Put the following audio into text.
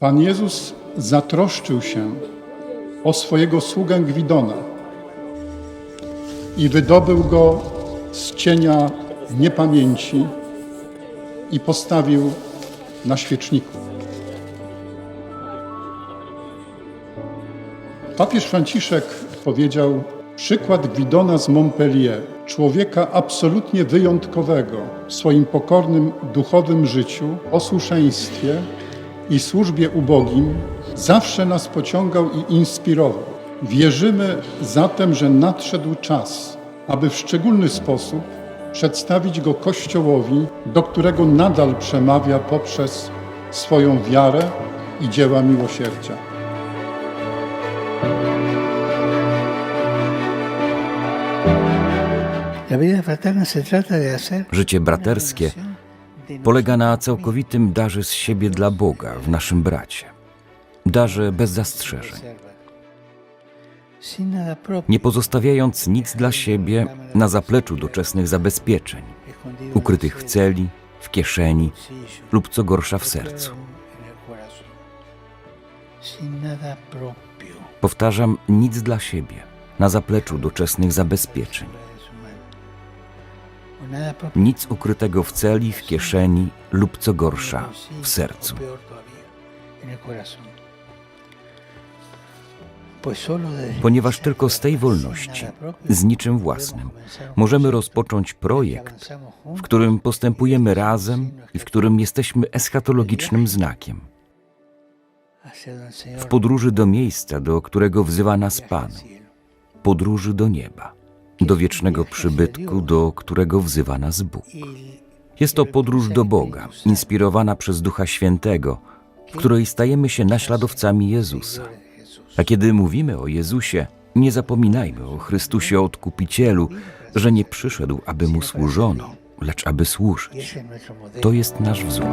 Pan Jezus zatroszczył się o swojego sługę Gwidona i wydobył go z cienia niepamięci i postawił na świeczniku. Papież Franciszek powiedział: Przykład Gwidona z Montpellier, człowieka absolutnie wyjątkowego w swoim pokornym duchowym życiu, posłuszeństwie i służbie ubogim, zawsze nas pociągał i inspirował. Wierzymy zatem, że nadszedł czas, aby w szczególny sposób przedstawić go Kościołowi, do którego nadal przemawia poprzez swoją wiarę i dzieła miłosierdzia. Życie braterskie polega na całkowitym darze z siebie dla Boga w naszym bracie. Darze bez zastrzeżeń, nie pozostawiając nic dla siebie na zapleczu doczesnych zabezpieczeń, ukrytych w celi, w kieszeni lub co gorsza w sercu. Powtarzam, nic dla siebie, na zapleczu doczesnych zabezpieczeń. Nic ukrytego w celi, w kieszeni lub co gorsza w sercu. Ponieważ tylko z tej wolności, z niczym własnym, możemy rozpocząć projekt, w którym postępujemy razem i w którym jesteśmy eschatologicznym znakiem. W podróży do miejsca, do którego wzywa nas Pan, podróży do nieba, do wiecznego przybytku, do którego wzywa nas Bóg. Jest to podróż do Boga, inspirowana przez Ducha Świętego, w której stajemy się naśladowcami Jezusa. A kiedy mówimy o Jezusie, nie zapominajmy o Chrystusie Odkupicielu, że nie przyszedł, aby mu służono, lecz aby służyć. To jest nasz wzór.